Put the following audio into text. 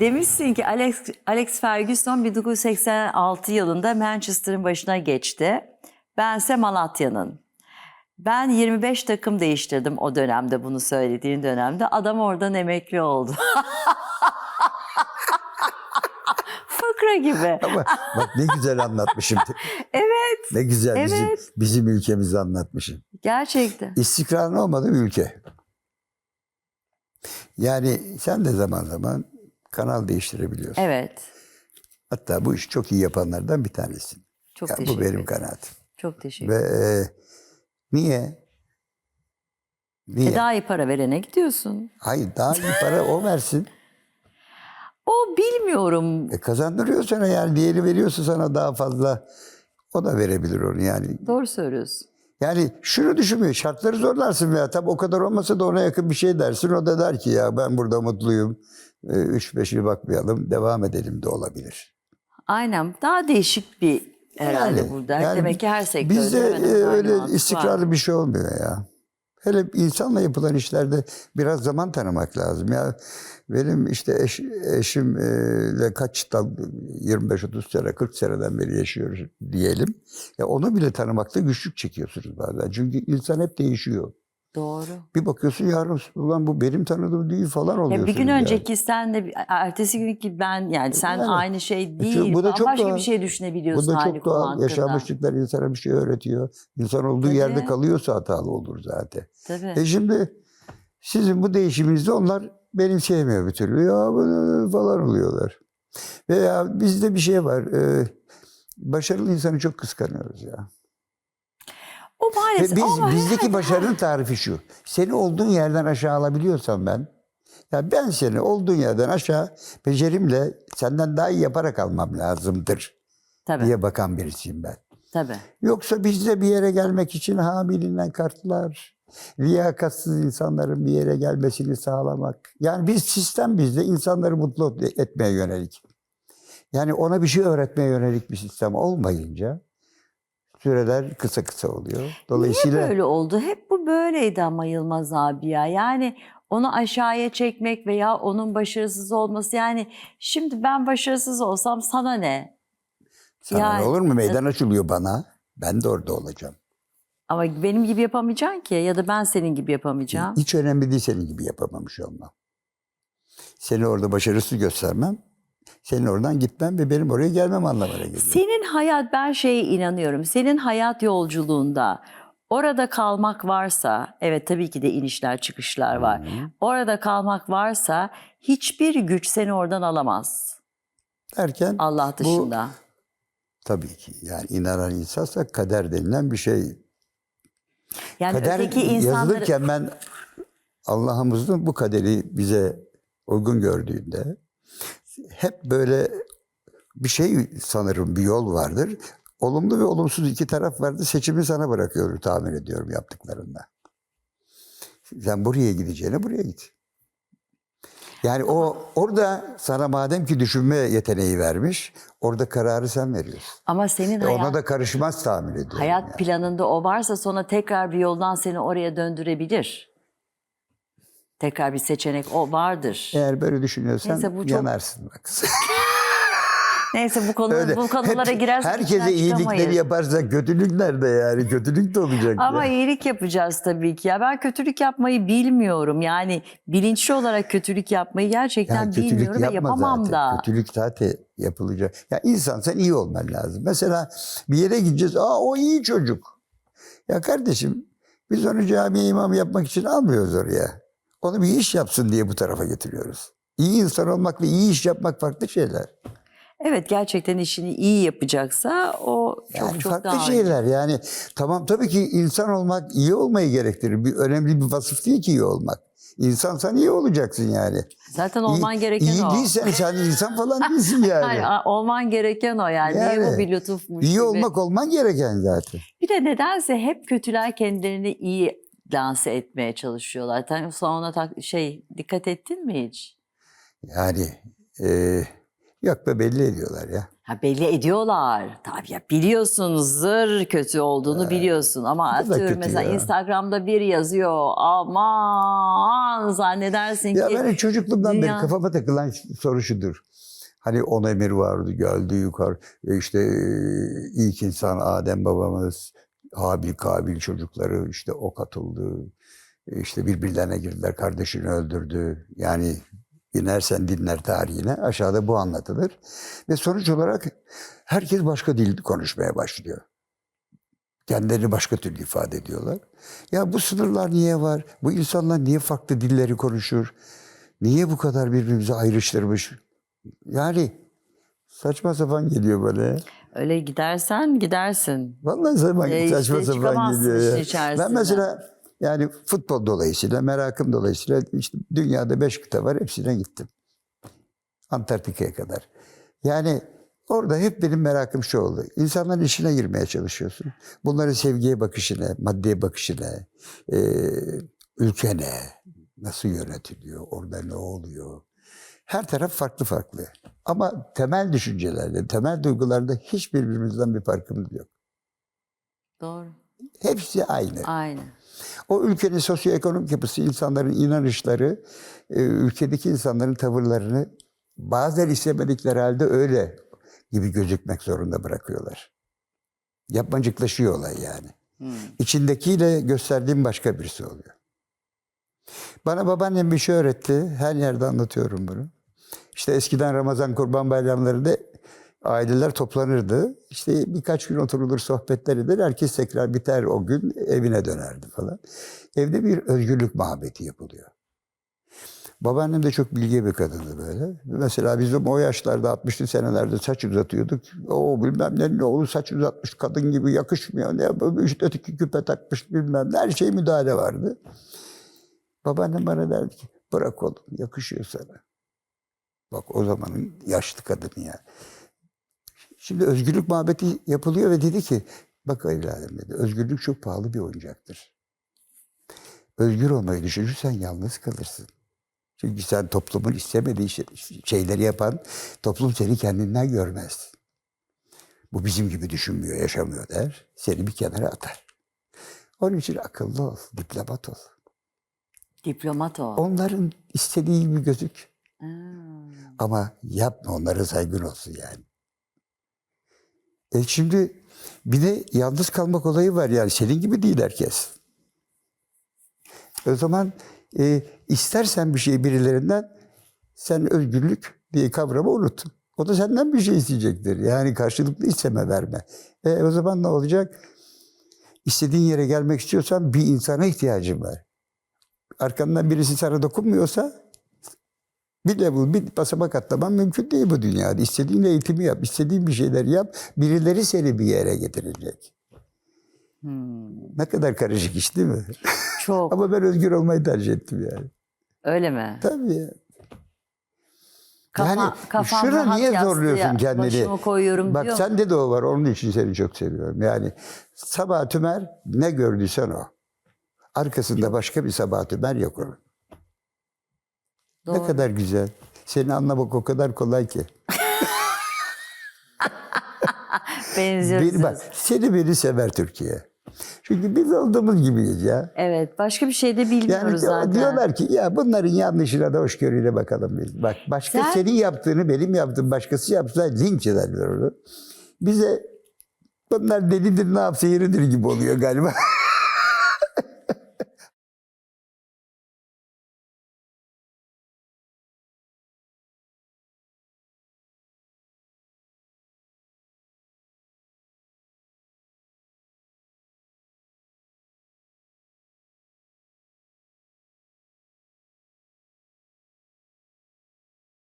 Demişsin ki Alex, Alex Ferguson 1986 yılında Manchester'ın başına geçti. Bense Malatya'nın. Ben 25 takım değiştirdim o dönemde bunu söylediğin dönemde. Adam oradan emekli oldu. Fıkra gibi. Ama bak ne güzel anlatmışım. Evet, Ne güzel bizim, Evet. bizim ülkemizi anlatmışım. gerçekten. İstikrarın olmadığı bir ülke. Yani sen de zaman zaman kanal değiştirebiliyorsun. Evet. Hatta bu işi çok iyi yapanlardan bir tanesin. Çok Ya teşekkür bu benim ederim. kanaatim. Çok teşekkür Ve ederim. e, niye? Niye? E daha iyi para verene gidiyorsun. Hayır daha iyi para o versin. O bilmiyorum. E kazandırıyor sana yani diğeri veriyorsa sana daha fazla o da verebilir onu yani. Doğru söylüyorsun. Yani şunu düşünmüyor şartları zorlarsın veya tabi o kadar olmasa da ona yakın bir şey dersin. O da der ki ya ben burada mutluyum. E, Üç beşli bakmayalım devam edelim de olabilir. Aynen. Daha değişik bir herhalde Yani- burada. yani Demek ki her sektörde Bizde e, öyle mantık var. istikrarlı bir şey olmuyor ya. Hele insanla yapılan işlerde biraz zaman tanımak lazım. Ya benim işte eş, eşimle kaç da 25-30 sene 40 seneden beri yaşıyoruz diyelim. Ya onu bile tanımakta güçlük çekiyorsunuz bazen. Çünkü insan hep değişiyor. Doğru. Bir bakıyorsun yarın ulan bu benim tanıdığım değil falan Ya oluyorsunuz. bir gün yani. önceki sen de ertesi günkü ben yani sen Yani. aynı şey E, değil. bu da çok Başka doğal. bir şey Bu düşünebiliyorsun da hali çok doğal. hakkında. Yaşanmışlıklar insana bir şey öğretiyor. İnsan olduğu Tabii. yerde kalıyorsa hatalı olur zaten. Tabii. E şimdi sizin bu değişiminizde onlar benim sevmiyor bir türlü. Ya falan oluyorlar. Veya bizde bir şey var. e, başarılı insanı çok kıskanıyoruz ya. O Ve maalesef biz ama bizdeki başarının tarifi şu. Seni olduğun yerden aşağı alabiliyorsam ben ya ben seni olduğun yerden aşağı becerimle senden daha iyi yaparak almam lazımdır tabii, diye bakan birisiyim ben. tabii. Yoksa bizde bir yere gelmek için ha bilinen kartlar, liyakatsız insanların bir yere gelmesini sağlamak. Yani biz sistem bizde insanları mutlu etmeye yönelik. Yani ona bir şey öğretmeye yönelik bir sistem olmayınca süreler kısa kısa oluyor. Dolayısıyla Niye böyle oldu? Hep bu böyleydi ama Yılmaz abi ya. Yani onu aşağıya çekmek veya onun başarısız olması. Yani şimdi ben başarısız olsam sana ne? sana yani- ne olur mu meydan açılıyor bana. Ben de orada olacağım. Ama benim gibi yapamayacaksın ki ya da ben senin gibi yapamayacağım. Hiç önemli değil senin gibi yapamamış olmam. Seni orada başarısız göstermem. Senin oradan gitmem ve benim oraya gelmem anlamına geliyor. Senin hayat, ben şeye inanıyorum. Senin hayat yolculuğunda orada kalmak varsa, evet tabii ki de inişler çıkışlar var. Orada kalmak varsa hiçbir güç seni oradan alamaz. Derken Allah bu dışında. tabii ki yani inanan insansa kader denilen bir şey. yani kader öteki insanları... yazılırken ben Allah'ımızın bu kaderi bize uygun gördüğünde hep böyle bir şey sanırım bir yol vardır. Olumlu ve olumsuz iki taraf vardır. Seçimi sana bırakıyorum tahmin ediyorum yaptıklarında. Sen buraya gideceğine buraya git. Yani o orada sana madem ki düşünme yeteneği vermiş, orada kararı sen veriyorsun. Ama senin hayat, ona da karışmaz tahmin ediyorum. hayat yani. planında o varsa sonra tekrar bir yoldan seni oraya döndürebilir. Tekrar bir seçenek o vardır. Eğer böyle düşünüyorsan Neyse, bu çok- yanarsın bak. Neyse bu konu Öyle. bu konulara Hep- girersek Herkese içinden iyilikleri çıkamayız. yaparsak kötülük nerede yani? Kötülük de olacak. Ama ya. iyilik yapacağız tabii ki. Ya ben kötülük yapmayı bilmiyorum. Yani bilinçli olarak kötülük yapmayı gerçekten Ya kötülük bilmiyorum ve yapamam zaten. da. Kötülük zaten yapılacak. Ya insan sen iyi olman lazım. Mesela bir yere gideceğiz. Aa o iyi çocuk. Ya kardeşim biz onu camiye imam yapmak için almıyoruz oraya. Onu bir iş yapsın diye bu tarafa getiriyoruz. İyi insan olmakla iyi iş yapmak farklı şeyler. Evet gerçekten işini iyi yapacaksa o çok Yani çok farklı daha iyi. şeyler yani. Tamam tabii ki insan olmak iyi olmayı gerektirir. Bir önemli bir vasıf değil ki iyi olmak. İnsansan iyi olacaksın yani. Zaten olman iyi, gereken iyi o. değilsen sen insan falan değilsin yani. Hayır, olman gereken o yani. Niye Yani, bu bir lütufmuş iyi gibi. olmak olman gereken zaten. Bir de nedense hep kötüler kendilerini iyi lanse etmeye çalışıyorlar. Sen ona tak- şey dikkat ettin mi hiç? Yani e, Yok be belli ediyorlar ya. Ha, belli ediyorlar. Tabii ya biliyorsunuzdur kötü olduğunu biliyorsun ama da atıyorum mesela ya. Instagram'da bir yazıyor aman zannedersin Ya ki benim çocukluğumdan dünya- beri kafama takılan soru şudur. Hani on emir vardı geldi yukarı e işte e, ilk insan Adem babamız Habil Kabil çocukları işte ok atıldı. E, işte birbirlerine girdiler kardeşini öldürdü. Yani inersen dinler tarihine aşağıda bu anlatılır. Ve sonuç olarak herkes başka dil konuşmaya başlıyor. Kendilerini başka türlü ifade ediyorlar. Ya bu sınırlar niye var? Bu insanlar niye farklı dilleri konuşur? Niye bu kadar birbirimizi ayrıştırmış? Yani saçma sapan geliyor ya. öyle gidersen gidersin. Vallahi zaman E işte saçma sapan geliyor ya. Ben mesela yani futbol dolayısıyla, merakım dolayısıyla işte dünyada beş kıta var hepsine gittim. Antarktika'ya kadar. Yani orada hep benim merakım şu oldu. İnsanların işine girmeye çalışıyorsun. Bunların sevgiye bakışına, maddeye bakışına, e, ülkene, nasıl yönetiliyor, orada ne oluyor. Her taraf farklı farklı. Ama temel düşüncelerde, temel duygularda hiç birbirimizden bir farkımız yok. Doğru. Hepsi aynı. Aynı. O ülkenin sosyoekonomik yapısı, insanların inanışları, e, ülkedeki insanların tavırlarını bazen istemedikleri halde öyle gibi gözükmek zorunda bırakıyorlar. Yapmacıklaşıyor olay yani. Hmm. İçindekiyle gösterdiğim başka birisi oluyor. Bana babaannem bir şey öğretti. Her yerde anlatıyorum bunu. İşte eskiden Ramazan kurban bayramlarında aileler toplanırdı. İşte birkaç gün oturulur sohbetler eder. Herkes tekrar biter o gün evine dönerdi falan. Evde bir özgürlük muhabbeti yapılıyor. Babaannem de çok bilge bir kadındı böyle. Mesela bizim o yaşlarda 60'lı senelerde saç uzatıyorduk. O bilmem ne, ne oğlu saç uzatmış kadın gibi yakışmıyor. Ne? İşte öteki küpe takmış bilmem ne. Her şey müdahale vardı. Babaannem bana derdi ki bırak oğlum yakışıyor sana. Bak o zamanın yaşlı kadını ya. Şimdi özgürlük muhabbeti yapılıyor ve dedi ki bak evladım dedi özgürlük çok pahalı bir oyuncaktır. Özgür olmayı düşünürsen yalnız kalırsın. Çünkü sen toplumun istemediği şey- şeyleri yapan toplum seni kendinden görmez. Bu bizim gibi düşünmüyor, yaşamıyor der. Seni bir kenara atar. Onun için akıllı ol, diplomat ol. Diplomat o. Onların istediği gibi gözük. Ha. Ama yapma onlara saygın olsun yani. E şimdi bir de yalnız kalmak olayı var yani senin gibi değil herkes. O zaman e, istersen bir şey birilerinden sen özgürlük diye kavramı unut. O da senden bir şey isteyecektir. Yani karşılıklı isteme verme. E, o zaman ne olacak? İstediğin yere gelmek istiyorsan bir insana ihtiyacın var. Arkandan birisi sana dokunmuyorsa bir level, bir basamak atlaman mümkün değil bu dünyada. İstediğin eğitimi yap, istediğin bir şeyler yap. Birileri seni bir yere getirecek. Hmm. Ne kadar karışık iş değil mi? Çok. Ama ben özgür olmayı tercih ettim yani. Öyle mi? Tabii ya. Kafa, yani kafam rahat niye zorluyorsun kendini? Başımı koyuyorum Bak diyor. sende de o var. Onun için seni çok seviyorum. Yani Sabah Tümer ne gördüysen o. Arkasında başka bir Sabah Tümer yok onun. Ne Doğru. kadar güzel. Seni anlamak o kadar kolay ki. Benziyoruz. Bir, bak, seni beni sever Türkiye. Çünkü biz olduğumuz gibiyiz ya. Evet. Başka bir şey de bilmiyoruz Yani zaten. diyorlar ki ya bunların yanlışına da hoşgörüyle bakalım biz. Bak başka Sen- senin yaptığını benim yaptığım başkası yapsa linç ederler onu. Bize bunlar delidir ne yapsa yeridir gibi oluyor galiba.